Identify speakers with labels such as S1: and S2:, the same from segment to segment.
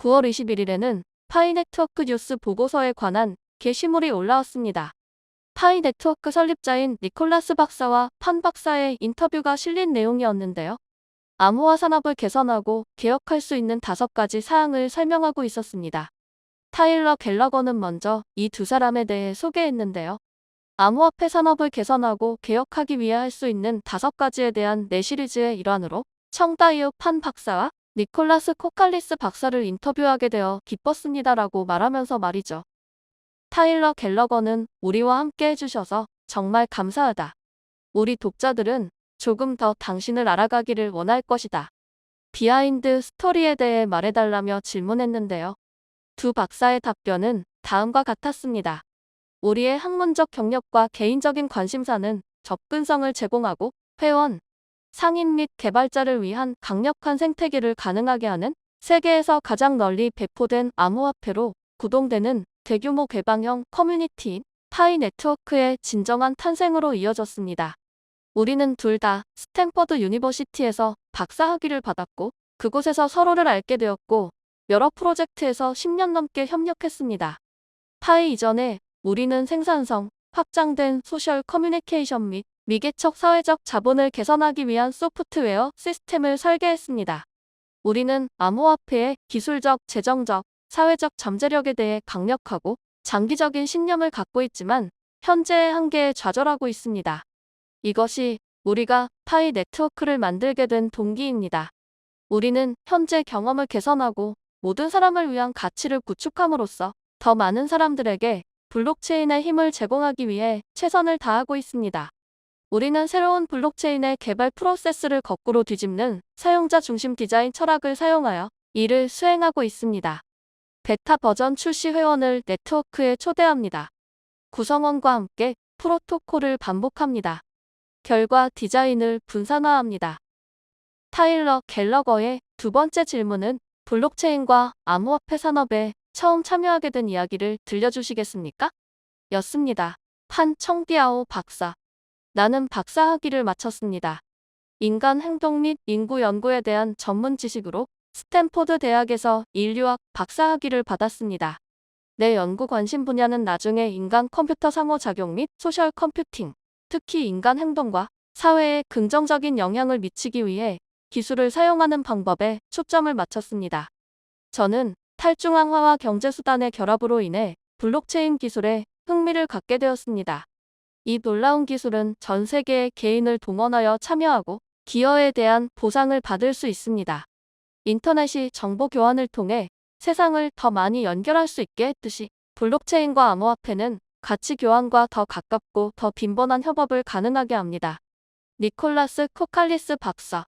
S1: 9월 21일에는 파이 네트워크 뉴스 보고서에 관한 게시물이 올라왔습니다. 파이 네트워크 설립자인 니콜라스 박사와 판 박사의 인터뷰가 실린 내용이었는데요. 암호화 산업을 개선하고 개혁할 수 있는 다섯 가지 사항을 설명하고 있었습니다. 타일러 갤러거는 먼저 이 두 사람에 대해 소개했는데요. 암호화폐 산업을 개선하고 개혁하기 위해 할 수 있는 다섯 가지에 대한 내 시리즈의 일환으로 청다이오 판 박사와 니콜라스 코칼리스 박사를 인터뷰하게 되어 기뻤습니다라고 말하면서 말이죠. 타일러 갤러거는 우리와 함께 해주셔서 정말 감사하다. 우리 독자들은 조금 더 당신을 알아가기를 원할 것이다. 비하인드 스토리에 대해 말해달라며 질문했는데요. 두 박사의 답변은 다음과 같았습니다. 우리의 학문적 경력과 개인적인 관심사는 접근성을 제공하고 회원, 상인 및 개발자를 위한 강력한 생태계를 가능하게 하는 세계에서 가장 널리 배포된 암호화폐로 구동되는 대규모 개방형 커뮤니티인 파이 네트워크의 진정한 탄생으로 이어졌습니다. 우리는 둘 다 스탠퍼드 유니버시티에서 박사학위를 받았고 그곳에서 서로를 알게 되었고 여러 프로젝트에서 10년 넘게 협력했습니다. 파이 이전에 우리는 생산성, 확장된 소셜 커뮤니케이션 및 미개척 사회적 자본을 개선하기 위한 소프트웨어 시스템을 설계했습니다. 우리는 암호화폐의 기술적, 재정적, 사회적 잠재력에 대해 강력하고 장기적인 신념을 갖고 있지만 현재의 한계에 좌절하고 있습니다. 이것이 우리가 파이 네트워크를 만들게 된 동기입니다. 우리는 현재 경험을 개선하고 모든 사람을 위한 가치를 구축함으로써 더 많은 사람들에게 블록체인의 힘을 제공하기 위해 최선을 다하고 있습니다. 우리는 새로운 블록체인의 개발 프로세스를 거꾸로 뒤집는 사용자 중심 디자인 철학을 사용하여 이를 수행하고 있습니다. 베타 버전 출시 회원을 네트워크에 초대합니다. 구성원과 함께 프로토콜을 반복합니다. 결과 디자인을 분산화합니다. 타일러 갤러거의 두 번째 질문은 블록체인과 암호화폐 산업에 처음 참여하게 된 이야기를 들려주시겠습니까? 였습니다. 판 청디아오 박사. 나는 박사학위를 마쳤습니다. 인간 행동 및 인구 연구에 대한 전문 지식으로 스탠포드 대학에서 인류학 박사학위를 받았습니다. 내 연구 관심 분야는 나중에 인간 컴퓨터 상호작용 및 소셜 컴퓨팅, 특히 인간 행동과 사회에 긍정적인 영향을 미치기 위해 기술을 사용하는 방법에 초점을 맞췄습니다. 저는 탈중앙화와 경제수단의 결합으로 인해 블록체인 기술에 흥미를 갖게 되었습니다. 이 놀라운 기술은 전 세계의 개인을 동원하여 참여하고 기여에 대한 보상을 받을 수 있습니다. 인터넷이 정보 교환을 통해 세상을 더 많이 연결할 수 있게 했듯이 블록체인과 암호화폐는 가치 교환과 더 가깝고 더 빈번한 협업을 가능하게 합니다. 니콜라스 코칼리스 박사.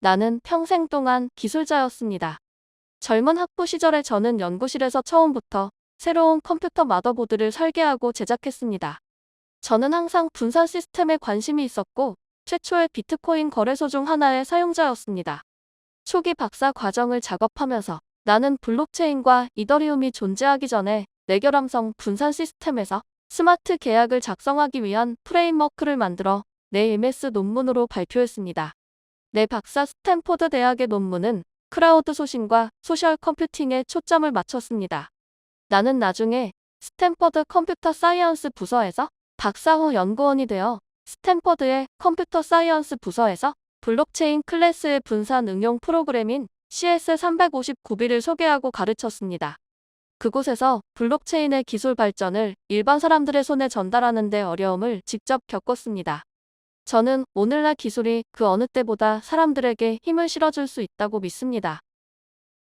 S1: 나는 평생 동안 기술자였습니다. 젊은 학부 시절에 저는 연구실에서 처음부터 새로운 컴퓨터 마더보드를 설계하고 제작했습니다. 저는 항상 분산 시스템에 관심이 있었고 최초의 비트코인 거래소 중 하나의 사용자였습니다. 초기 박사 과정을 작업하면서 나는 블록체인과 이더리움이 존재하기 전에 내결함성 분산 시스템에서 스마트 계약을 작성하기 위한 프레임워크를 만들어 내 MS 논문으로 발표했습니다. 내 박사 스탠포드 대학의 논문은 크라우드 소싱과 소셜 컴퓨팅에 초점을 맞췄습니다. 나는 나중에 스탠퍼드 컴퓨터 사이언스 부서에서 박사 후 연구원이 되어 스탠퍼드의 컴퓨터 사이언스 부서에서 블록체인 클래스의 분산 응용 프로그램인 CS359B를 소개하고 가르쳤습니다. 그곳에서 블록체인의 기술 발전을 일반 사람들의 손에 전달하는 데 어려움을 직접 겪었습니다. 저는 오늘날 기술이 그 어느 때보다 사람들에게 힘을 실어줄 수 있다고 믿습니다.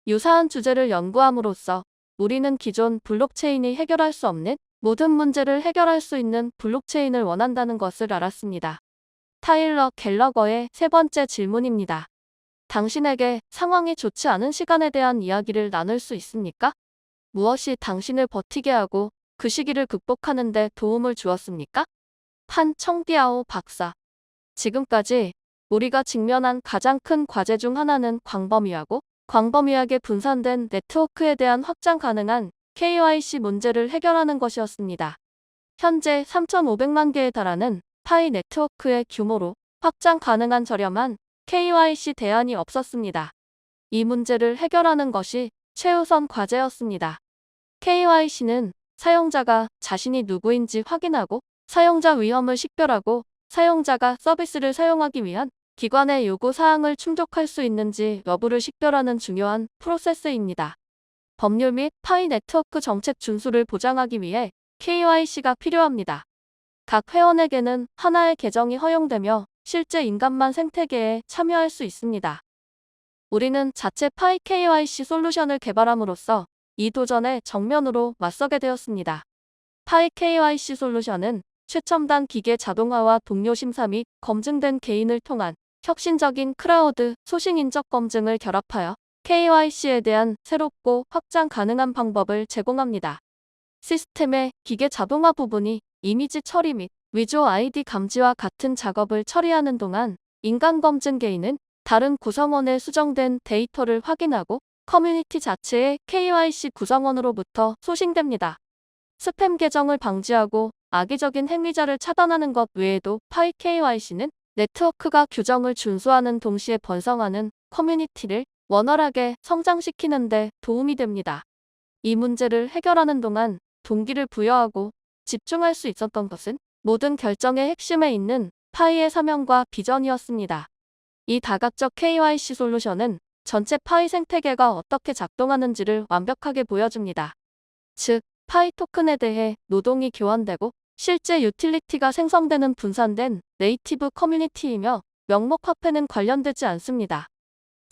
S1: 유사한 주제를 연구함으로써 우리는 기존 블록체인이 해결할 수 없는 모든 문제를 해결할 수 있는 블록체인을 원한다는 것을 알았습니다. 타일러 갤러거의 세 번째 질문입니다. 당신에게 상황이 좋지 않은 시간에 대한 이야기를 나눌 수 있습니까? 무엇이 당신을 버티게 하고 그 시기를 극복하는 데 도움을 주었습니까? 판 청디아오 박사. 지금까지 우리가 직면한 가장 큰 과제 중 하나는 광범위하고 광범위하게 분산된 네트워크에 대한 확장 가능한 KYC 문제를 해결하는 것이었습니다. 현재 3,500만 개에 달하는 파이 네트워크의 규모로 확장 가능한 저렴한 KYC 대안이 없었습니다. 이 문제를 해결하는 것이 최우선 과제였습니다. KYC는 사용자가 자신이 누구인지 확인하고 사용자 위험을 식별하고 사용자가 서비스를 사용하기 위한 기관의 요구 사항을 충족할 수 있는지 여부를 식별하는 중요한 프로세스입니다. 법률 및 파이 네트워크 정책 준수를 보장하기 위해 KYC가 필요합니다. 각 회원에게는 하나의 계정이 허용되며 실제 인간만 생태계에 참여할 수 있습니다. 우리는 자체 파이 KYC 솔루션을 개발함으로써 이 도전에 정면으로 맞서게 되었습니다. 파이 KYC 솔루션은 최첨단 기계 자동화와 동료 심사 및 검증된 개인을 통한 혁신적인 크라우드 소싱 인적 검증을 결합하여 KYC에 대한 새롭고 확장 가능한 방법을 제공합니다. 시스템의 기계 자동화 부분이 이미지 처리 및 위조 아이디 감지와 같은 작업을 처리하는 동안 인간 검증 개인은 다른 구성원의 수정된 데이터를 확인하고 커뮤니티 자체의 KYC 구성원으로부터 소싱됩니다. 스팸 계정을 방지하고 악의적인 행위자를 차단하는 것 외에도 파이 KYC는 네트워크가 규정을 준수하는 동시에 번성하는 커뮤니티를 원활하게 성장시키는 데 도움이 됩니다. 이 문제를 해결하는 동안 동기를 부여하고 집중할 수 있었던 것은 모든 결정의 핵심에 있는 파이의 사명과 비전이었습니다. 이 다각적 KYC 솔루션은 전체 파이 생태계가 어떻게 작동하는지를 완벽하게 보여줍니다. 즉, 파이 토큰에 대해 노동이 교환되고 실제 유틸리티가 생성되는 분산된 네이티브 커뮤니티이며 명목 화폐는 관련되지 않습니다.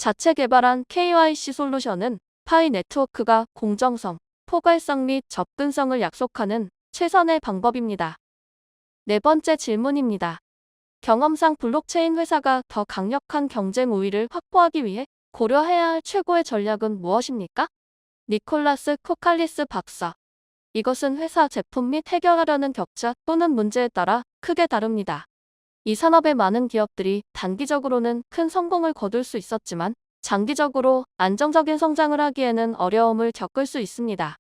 S1: 자체 개발한 KYC 솔루션은 파이 네트워크가 공정성, 포괄성 및 접근성을 약속하는 최선의 방법입니다. 네 번째 질문입니다. 경험상 블록체인 회사가 더 강력한 경쟁 우위를 확보하기 위해 고려해야 할 최고의 전략은 무엇입니까? 니콜라스 코칼리스 박사. 이것은 회사 제품 및 해결하려는 격차 또는 문제에 따라 크게 다릅니다. 이 산업의 많은 기업들이 단기적으로는 큰 성공을 거둘 수 있었지만 장기적으로 안정적인 성장을 하기에는 어려움을 겪을 수 있습니다.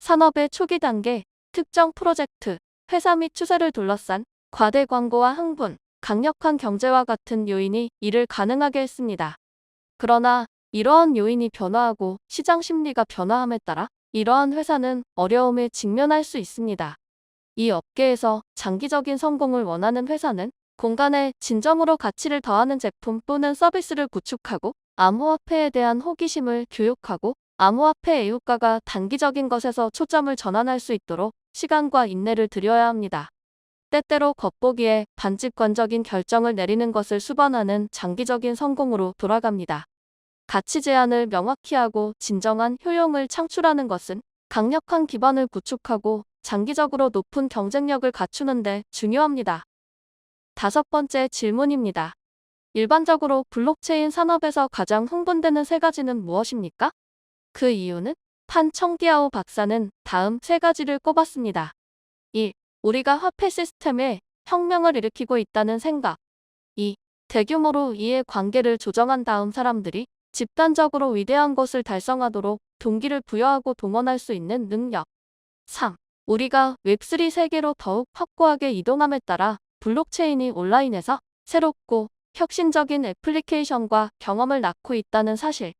S1: 산업의 초기 단계, 특정 프로젝트, 회사 및 추세를 둘러싼 과대 광고와 흥분, 강력한 경제와 같은 요인이 이를 가능하게 했습니다. 그러나 이러한 요인이 변화하고 시장 심리가 변화함에 따라 이러한 회사는 어려움에 직면할 수 있습니다. 이 업계에서 장기적인 성공을 원하는 회사는 공간에 진정으로 가치를 더하는 제품 또는 서비스를 구축하고 암호화폐에 대한 호기심을 교육하고 암호화폐 애호가가 단기적인 것에서 초점을 전환할 수 있도록 시간과 인내를 들여야 합니다. 때때로 겉보기에 반직관적인 결정을 내리는 것을 수반하는 장기적인 성공으로 돌아갑니다. 가치 제한을 명확히 하고 진정한 효용을 창출하는 것은 강력한 기반을 구축하고 장기적으로 높은 경쟁력을 갖추는 데 중요합니다. 다섯 번째 질문입니다. 일반적으로 블록체인 산업에서 가장 흥분되는 세 가지는 무엇입니까? 그 이유는 판 청디아오 박사는 다음 세 가지를 꼽았습니다. 1. 우리가 화폐 시스템에 혁명을 일으키고 있다는 생각. 2. 대규모로 이해 관계를 조정한 다음 사람들이 집단적으로 위대한 것을 달성하도록 동기를 부여하고 동원할 수 있는 능력. 3. 우리가 웹3 세계로 더욱 확고하게 이동함에 따라 블록체인이 온라인에서 새롭고 혁신적인 애플리케이션과 경험을 낳고 있다는 사실.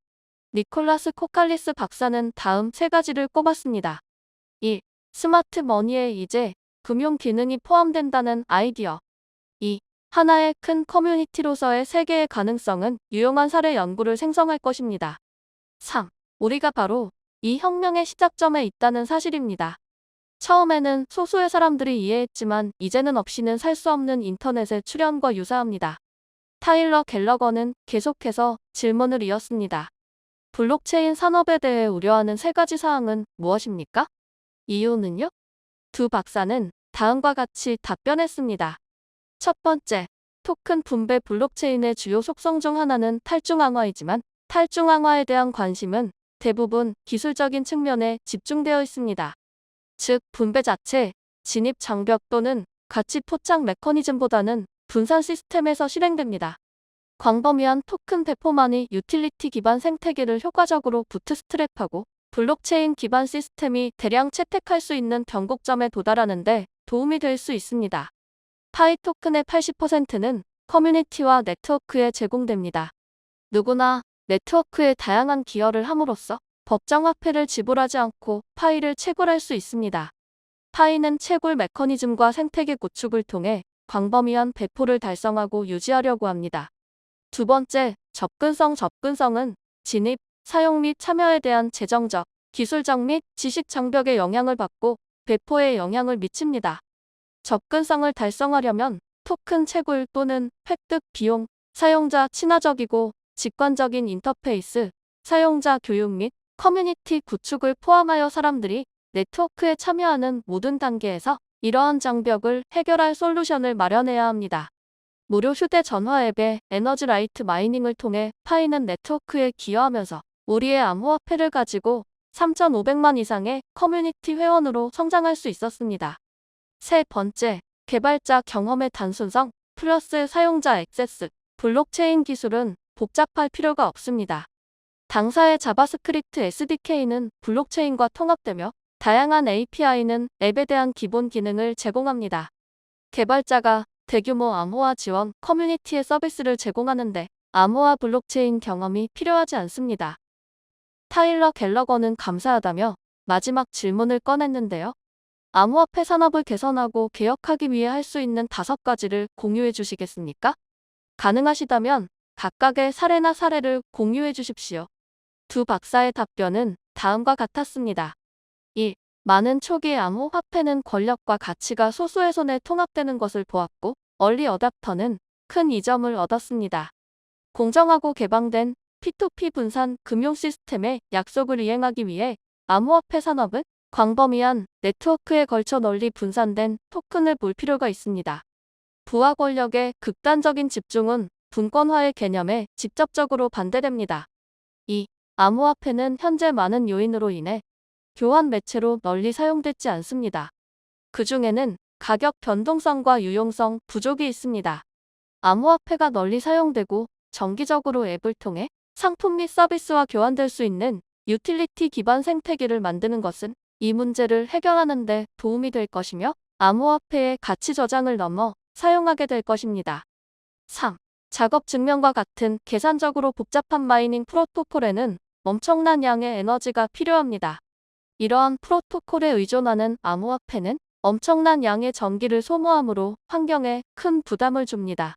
S1: 니콜라스 코칼리스 박사는 다음 세 가지를 꼽았습니다. 1. 스마트 머니에 이제 금융 기능이 포함된다는 아이디어. 2. 하나의 큰 커뮤니티로서의 세계의 가능성은 유용한 사례 연구를 생성할 것입니다. 3. 우리가 바로 이 혁명의 시작점에 있다는 사실입니다. 처음에는 소수의 사람들이 이해했지만 이제는 없이는 살 수 없는 인터넷의 출현과 유사합니다. 타일러 갤러거는 계속해서 질문을 이었습니다. 블록체인 산업에 대해 우려하는 세 가지 사항은 무엇입니까? 이유는요? 두 박사는 다음과 같이 답변했습니다. 첫 번째, 토큰 분배 블록체인의 주요 속성 중 하나는 탈중앙화이지만 탈중앙화에 대한 관심은 대부분 기술적인 측면에 집중되어 있습니다. 즉, 분배 자체, 진입 장벽 또는 가치 포착 메커니즘보다는 분산 시스템에서 실행됩니다. 광범위한 토큰 배포만이 유틸리티 기반 생태계를 효과적으로 부트스트랩하고 블록체인 기반 시스템이 대량 채택할 수 있는 변곡점에 도달하는데 도움이 될 수 있습니다. 파이 토큰의 80%는 커뮤니티와 네트워크에 제공됩니다. 누구나 네트워크에 다양한 기여를 함으로써 법정화폐를 지불하지 않고 파이를 채굴할 수 있습니다. 파이는 채굴 메커니즘과 생태계 구축을 통해 광범위한 배포를 달성하고 유지하려고 합니다. 두 번째, 접근성 접근성은 진입, 사용 및 참여에 대한 재정적, 기술적 및 지식 장벽에 영향을 받고 배포에 영향을 미칩니다. 접근성을 달성하려면 토큰 채굴 또는 획득 비용, 사용자 친화적이고 직관적인 인터페이스, 사용자 교육 및 커뮤니티 구축을 포함하여 사람들이 네트워크에 참여하는 모든 단계에서 이러한 장벽을 해결할 솔루션을 마련해야 합니다. 무료 휴대전화 앱의 에너지 라이트 마이닝을 통해 파이는 네트워크에 기여하면서 우리의 암호화폐를 가지고 3,500만 이상의 커뮤니티 회원으로 성장할 수 있었습니다. 세 번째, 개발자 경험의 단순성 플러스 사용자 액세스 블록체인 기술은 복잡할 필요가 없습니다. 당사의 자바스크립트 SDK는 블록체인과 통합되며 다양한 API는 앱에 대한 기본 기능을 제공합니다. 개발자가 대규모 암호화 지원 커뮤니티의 서비스를 제공하는데 암호화 블록체인 경험이 필요하지 않습니다. 타일러 갤러거는 감사하다며 마지막 질문을 꺼냈는데요. 암호화폐 산업을 개선하고 개혁하기 위해 할 수 있는 다섯 가지를 공유해 주시겠습니까? 가능하시다면 각각의 사례나 사례를 공유해 주십시오. 두 박사의 답변은 다음과 같았습니다. 1. 많은 초기 암호 화폐는 권력과 가치가 소수의 손에 통합되는 것을 보았고 얼리 어답터는 큰 이점을 얻었습니다. 공정하고 개방된 P2P 분산 금융 시스템의 약속을 이행하기 위해 암호화폐 산업은 광범위한 네트워크에 걸쳐 널리 분산된 토큰을 볼 필요가 있습니다. 부하 권력의 극단적인 집중은 분권화의 개념에 직접적으로 반대됩니다. 2. 암호화폐는 현재 많은 요인으로 인해 교환 매체로 널리 사용되지 않습니다. 그 중에는 가격 변동성과 유용성 부족이 있습니다. 암호화폐가 널리 사용되고 정기적으로 앱을 통해 상품 및 서비스와 교환될 수 있는 유틸리티 기반 생태계를 만드는 것은 이 문제를 해결하는 데 도움이 될 것이며 암호화폐의 가치 저장을 넘어 사용하게 될 것입니다. 3. 작업 증명과 같은 계산적으로 복잡한 마이닝 프로토콜에는 엄청난 양의 에너지가 필요합니다. 이러한 프로토콜에 의존하는 암호화폐는 엄청난 양의 전기를 소모하므로 환경에 큰 부담을 줍니다.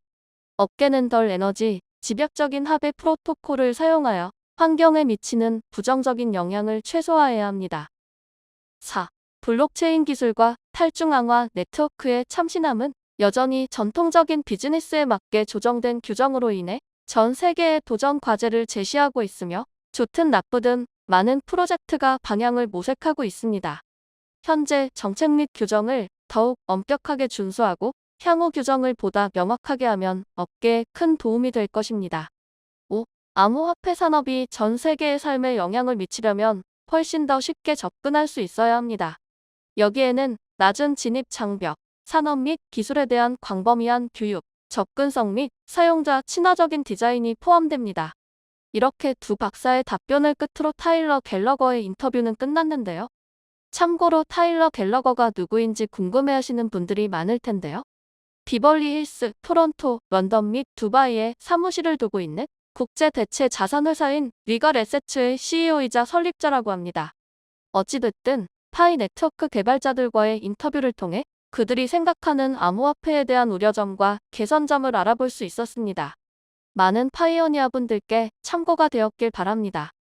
S1: 업계는 덜 에너지, 집약적인 합의 프로토콜을 사용하여 환경에 미치는 부정적인 영향을 최소화해야 합니다. 4. 블록체인 기술과 탈중앙화 네트워크의 참신함은 여전히 전통적인 비즈니스에 맞게 조정된 규정으로 인해 전 세계의 도전 과제를 제시하고 있으며 좋든 나쁘든 많은 프로젝트가 방향을 모색하고 있습니다. 현재 정책 및 규정을 더욱 엄격하게 준수하고 향후 규정을 보다 명확하게 하면 업계에 큰 도움이 될 것입니다. 5. 암호화폐 산업이 전 세계의 삶에 영향을 미치려면 훨씬 더 쉽게 접근할 수 있어야 합니다. 여기에는 낮은 진입 장벽, 산업 및 기술에 대한 광범위한 교육, 접근성 및 사용자 친화적인 디자인이 포함됩니다. 이렇게 두 박사의 답변을 끝으로 타일러 갤러거의 인터뷰는 끝났는데요. 참고로 타일러 갤러거가 누구인지 궁금해하시는 분들이 많을 텐데요. 비벌리 힐스, 토론토, 런던 및 두바이에 사무실을 두고 있는 국제 대체 자산 회사인 리걸 에세츠의 CEO이자 설립자라고 합니다. 어찌됐든 파이 네트워크 개발자들과의 인터뷰를 통해 그들이 생각하는 암호화폐에 대한 우려점과 개선점을 알아볼 수 있었습니다. 많은 파이오니아 분들께 참고가 되었길 바랍니다.